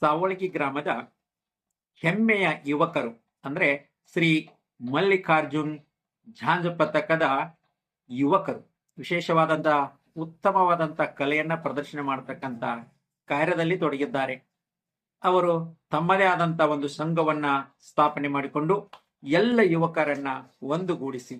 ಸಾವಳಗಿ ಗ್ರಾಮದ ಹೆಮ್ಮೆಯ ಯುವಕರು, ಅಂದ್ರೆ ಶ್ರೀ ಮಲ್ಲಿಕಾರ್ಜುನ್ ಝಾಂಜ ಪತಕದ ಯುವಕರು, ವಿಶೇಷವಾದಂತ ಉತ್ತಮವಾದಂತ ಕಲೆಯನ್ನ ಪ್ರದರ್ಶನ ಮಾಡತಕ್ಕಂತ ಕಾರ್ಯದಲ್ಲಿ ತೊಡಗಿದ್ದಾರೆ. ಅವರು ತಮ್ಮದೇ ಆದಂತ ಒಂದು ಸಂಘವನ್ನ ಸ್ಥಾಪನೆ ಮಾಡಿಕೊಂಡು ಎಲ್ಲ ಯುವಕರನ್ನ ಒಂದುಗೂಡಿಸಿ,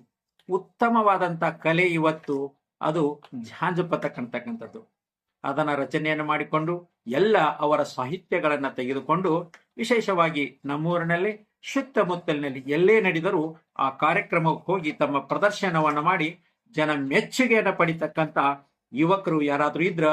ಉತ್ತಮವಾದಂತ ಕಲೆ ಇವತ್ತು ಅದು ಝಾಂಜ ಪತಕ್ ಅಂತಕ್ಕಂಥದ್ದು. ಅದನ್ನ ರಚನೆಯನ್ನು ಮಾಡಿಕೊಂಡು ಎಲ್ಲ ಅವರ ಸಾಹಿತ್ಯಗಳನ್ನ ತೆಗೆದುಕೊಂಡು ವಿಶೇಷವಾಗಿ ನಮ್ಮೂರಿನಲ್ಲಿ ಸುತ್ತಮುತ್ತಲಿನಲ್ಲಿ ಎಲ್ಲೇ ನಡೆದರೂ ಆ ಕಾರ್ಯಕ್ರಮಕ್ಕೆ ಹೋಗಿ ತಮ್ಮ ಪ್ರದರ್ಶನವನ್ನ ಮಾಡಿ ಜನ ಮೆಚ್ಚುಗೆಯನ್ನು ಪಡಿತಕ್ಕಂತ ಯುವಕರು ಯಾರಾದರೂ ಇದ್ರ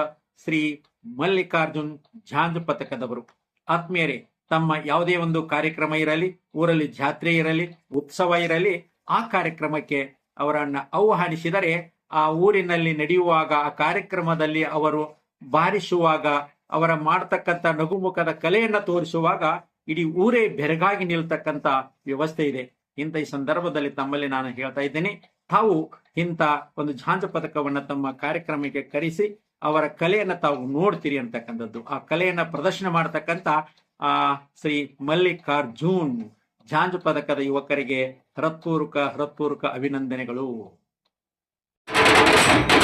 ಶ್ರೀ ಮಲ್ಲಿಕಾರ್ಜುನ್ ಝಾಂಜ್ ಪತಕದವರು. ಆತ್ಮೀಯರೇ, ತಮ್ಮ ಯಾವುದೇ ಒಂದು ಕಾರ್ಯಕ್ರಮ ಇರಲಿ, ಊರಲ್ಲಿ ಜಾತ್ರೆ ಇರಲಿ, ಉತ್ಸವ ಇರಲಿ, ಆ ಕಾರ್ಯಕ್ರಮಕ್ಕೆ ಅವರನ್ನ ಆಹ್ವಾನಿಸಿದರೆ ಆ ಊರಿನಲ್ಲಿ ನಡೆಯುವಾಗ, ಆ ಕಾರ್ಯಕ್ರಮದಲ್ಲಿ ಅವರು ಬಾರಿಸುವಾಗ, ಅವರ ಮಾಡ್ತಕ್ಕಂಥ ನಗುಮುಖದ ಕಲೆಯನ್ನ ತೋರಿಸುವಾಗ ಇಡೀ ಊರೇ ಬೆರಗಾಗಿ ನಿಲ್ತಕ್ಕಂತ ವ್ಯವಸ್ಥೆ ಇದೆ. ಇಂಥ ಈ ಸಂದರ್ಭದಲ್ಲಿ ತಮ್ಮಲ್ಲಿ ನಾನು ಹೇಳ್ತಾ ಇದ್ದೇನೆ. ತಾವು ಇಂಥ ಒಂದು ಝಾಂಜ ಪದಕವನ್ನ ತಮ್ಮ ಕಾರ್ಯಕ್ರಮಕ್ಕೆ ಕರೆಸಿ, ಅವರ ಕಲೆಯನ್ನ ತಾವು ನೋಡ್ತೀರಿ ಅಂತಕ್ಕಂಥದ್ದು. ಆ ಕಲೆಯನ್ನ ಪ್ರದರ್ಶನ ಮಾಡತಕ್ಕಂತ ಆ, ಶ್ರೀ ಮಲ್ಲಿಕಾರ್ಜುನ್ ಝಾಂಜ ಪದಕದ ಯುವಕರಿಗೆ ಹೃತ್ಪೂರ್ವಕ ಹೃತ್ಪೂರ್ವಕ ಅಭಿನಂದನೆಗಳು. Thank you.